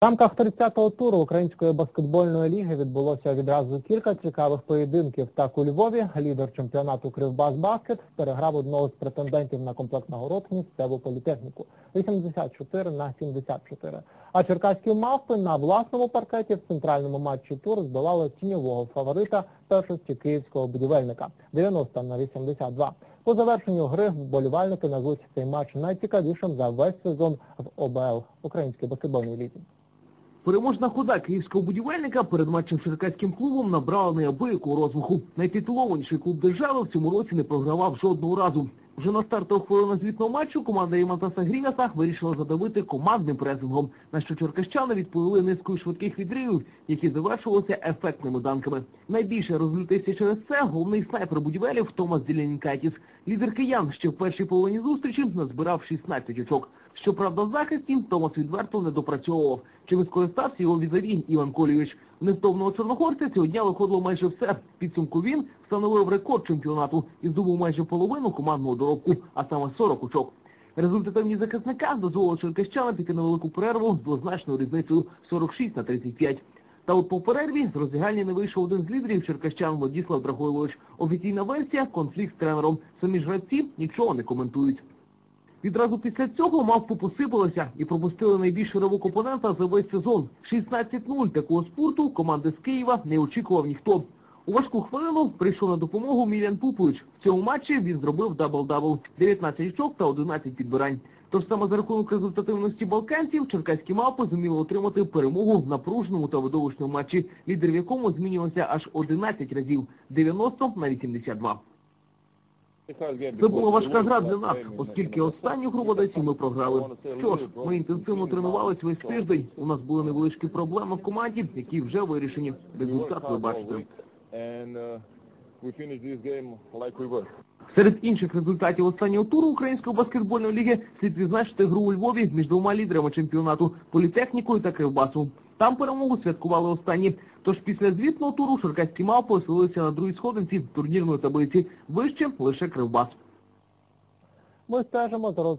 В рамках 30-го туру Української баскетбольної ліги відбулося відразу кілька цікавих поєдинків. Так у Львові лідер чемпіонату Кривбас Баскет переграв одного з претендентів на комплект нагород місцеву політехніку 84 на 74. А черкаські мавпи на власному паркеті в центральному матчі тур здолали тіньового фаворита першості київського будівельника 90 на 82. По завершенню гри вболівальники назвуть цей матч найцікавішим за весь сезон в ОБЛ Українській баскетбольній лізі. Переможна хода київського будівельника перед матчем з черкаським клубом набрала неабияку розмаху. Найтитулованіший клуб держави в цьому році не програвав жодного разу. Вже на стартових хвилинах звітного матчу команда Імантаса Грігаса вирішила задавити командним пресингом, на що черкащани відповіли низкою швидких відривів, які завершувалися ефектними данками. Найбільше розлютився через це головний снайпер будівелів Томас Ділянікайтіс. Лідер киян ще в першій половині зустрічі назбирав 16 очок. Щоправда, в захисті Томас відверто не допрацьовував. Чим скористався його візаві Іван Колійович. Невтомного чорногорця цього дня виходило майже все. В Підсумку він встановив рекорд чемпіонату і здобув майже половину командного доробку, а саме 40 очок. Результативні захисника дозволили черкащанам піти на велику перерву з двозначною різницею 46 на 35. Та от по перерві з роздягальні не вийшов один з лідерів черкащан Владіслав Драгойлович. Офіційна версія – конфлікт з тренером. Самі ж гравці нічого не коментують. Відразу після цього мавпи посипалися і пропустили найбільший ривок опонента за весь сезон. 16-0 такого спорту команди з Києва не очікував ніхто. У важку хвилину прийшов на допомогу Мілян Пупович. В цьому матчі він зробив дабл-дабл. 19 очок та 11 підбирань. Тож саме за рахунок результативності балканців черкаські мавпи зуміли отримати перемогу в напруженому та видовищному матчі, лідер в якому змінювався аж 11 разів – 90 на 82. Це була важка гра для нас, оскільки останню гру в ми програли. Що ж, ми інтенсивно тренувалися весь тиждень. У нас були невеличкі проблеми в команді, які вже вирішені. Результат ви бачите. Серед інших результатів останнього туру Української баскетбольної ліги слід відзначити гру у Львові між двома лідерами чемпіонату – Політехнікою та Кривбасом. Там перемогу святкували останні. Тож після звітного туру черкаські мавпи оселилися на другій сходинці турнірної таблиці. Вище лише Кривбас. Ми стежимо за роз...